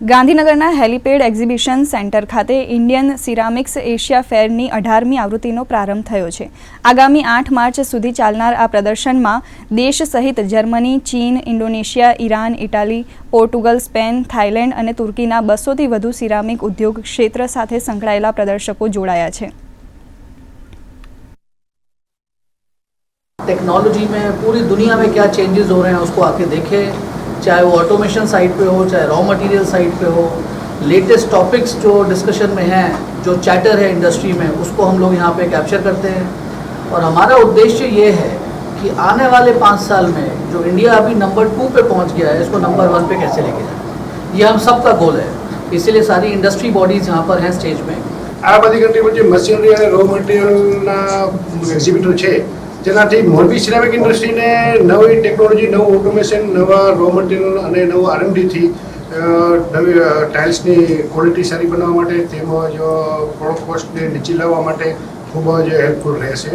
ગાંધીનગરના helipad exhibition centre ખાતે Indian ceramics Asia ફેરની અઢારમી આવૃત્તિનો પ્રારંભ થયો છે. આગામી આઠ માર્ચ સુધી ચાલનાર આ પ્રદર્શનમાં દેશ સહિત જર્મની, ચીન, Indonesia, Iran, Italy, Portugal, Spain, Thailand અને તુર્કીના બસોથી વધુ સિરામિક ઉદ્યોગ ક્ષેત્ર સાથે સંકળાયેલા પ્રદર્શકો જોડાયા છે. ટેકનોલોજી મેં પૂરી દુનિયા મેં ક્યાં ચેન્જીસ હો રહે હૈ દેખે चाहे वो ऑटोमेशन साइड पे हो चाहे रॉ मटेरियल साइड पे हो लेटेस्ट टॉपिक्स जो डिस्कशन में हैं जो चैटर है इंडस्ट्री में उसको हम लोग यहाँ पे कैप्चर करते हैं और हमारा उद्देश्य ये है कि आने वाले पाँच साल में जो इंडिया अभी नंबर टू पे पहुँच गया है इसको नंबर वन पे कैसे लेके जाए ये हम सबका गोल है इसीलिए सारी इंडस्ट्री बॉडीज़ यहाँ पर हैं स्टेज में આ બધી કન્ટ્રીમાં જે મશીનરી અને રો મટીરિયલના એક્ઝિબિટર છે જેનાથી મોરબી સિરામિક ઇન્ડસ્ટ્રીને નવી ટેકનોલોજી નવું ઓટોમેશન નવા રો મટીરિયલ અને નવું આરએમડીથી નવી ટાઇલ્સની ક્વોલિટી સારી બનાવવા માટે તેમજ પ્રોડક્ટ કોસ્ટને નીચે લાવવા માટે ખૂબ જ હેલ્પફુલ રહેશે.